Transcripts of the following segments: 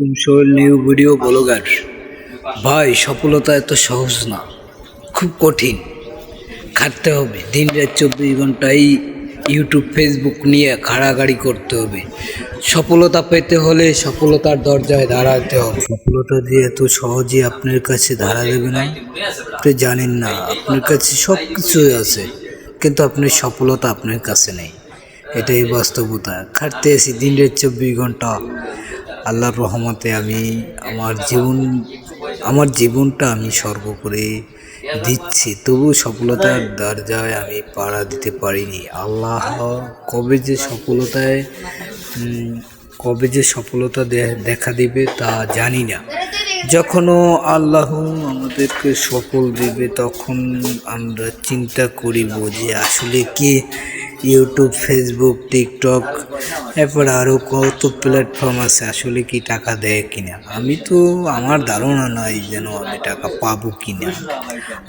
Sohel new video blogger ভাই, সফলতা এত সহজ না। খুব কঠিন। খাটতে হবে। দিন রাত চব্বিশ ঘন্টাই ইউটিউব ফেসবুক নিয়ে খাড়াগাড়ি করতে হবে। সফলতা পেতে হলে সফলতার দরজায় দাঁড়াতে হবে। সফলতা দিয়ে এত সহজে আপনার কাছে ধারা দেবে না। আপনি জানেন না, আপনার কাছে সব কিছুই আছে। কিন্তু আপনার সফলতা আপনার কাছে নেই। এটাই বাস্তবতা। খাটতে এসি দিন রাত চব্বিশ ঘণ্টা আল্লাহর রহমতে আমি আমার জীবন, আমার জীবনটা আমি সর্ব করে দিচ্ছি। তবু সফলতার দরজায় আমি পাড়া দিতে পারিনি। আল্লাহ কবে যে সফলতায় কবে যে সফলতা দেখা দিবে তা জানি না। যখনও আল্লাহ আমাদেরকে সফল দেবে, তখন আমরা চিন্তা করিব যে আসলে কি? ইউটিউব, ফেসবুক, টিকটক এরপর আরও কত প্ল্যাটফর্ম আছে, আসলে কি টাকা দেয় কিনা? আমি তো, আমার ধারণা নাই যেন আমি টাকা পাবো কিনা।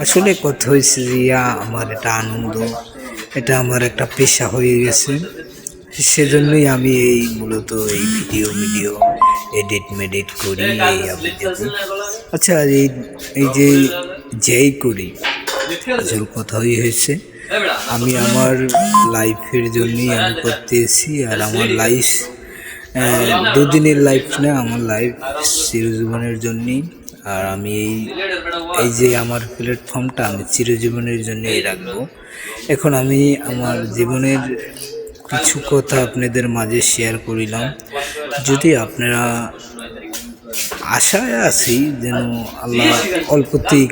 আসলে কথা হয়েছে যে আমার এটা আনন্দ, এটা আমার একটা পেশা হয়ে গেছে। সেজন্যই আমি এই মূলত এই ভিডিও ভিডিও এডিট মেডিট করি, এই আমি। আচ্ছা এই এই যে, যেই করি, আসল কথাই হয়েছে আমি আমার লাইফের জন্যই আমি করতে এসেছি আর আমার লাইফ দুদিনের লাইফ না, আমার লাইফ চিরজীবনের জন্যই। আর আমি এই এই যে আমার প্ল্যাটফর্মটা আমি চিরজীবনের জন্যই রাখব। এখন আমি আমার জীবনের কিছু কথা আপনাদের মাঝে শেয়ার করিলাম। যদি আপনারা আশায় আছি যেন আল্লাহ অল্পতেই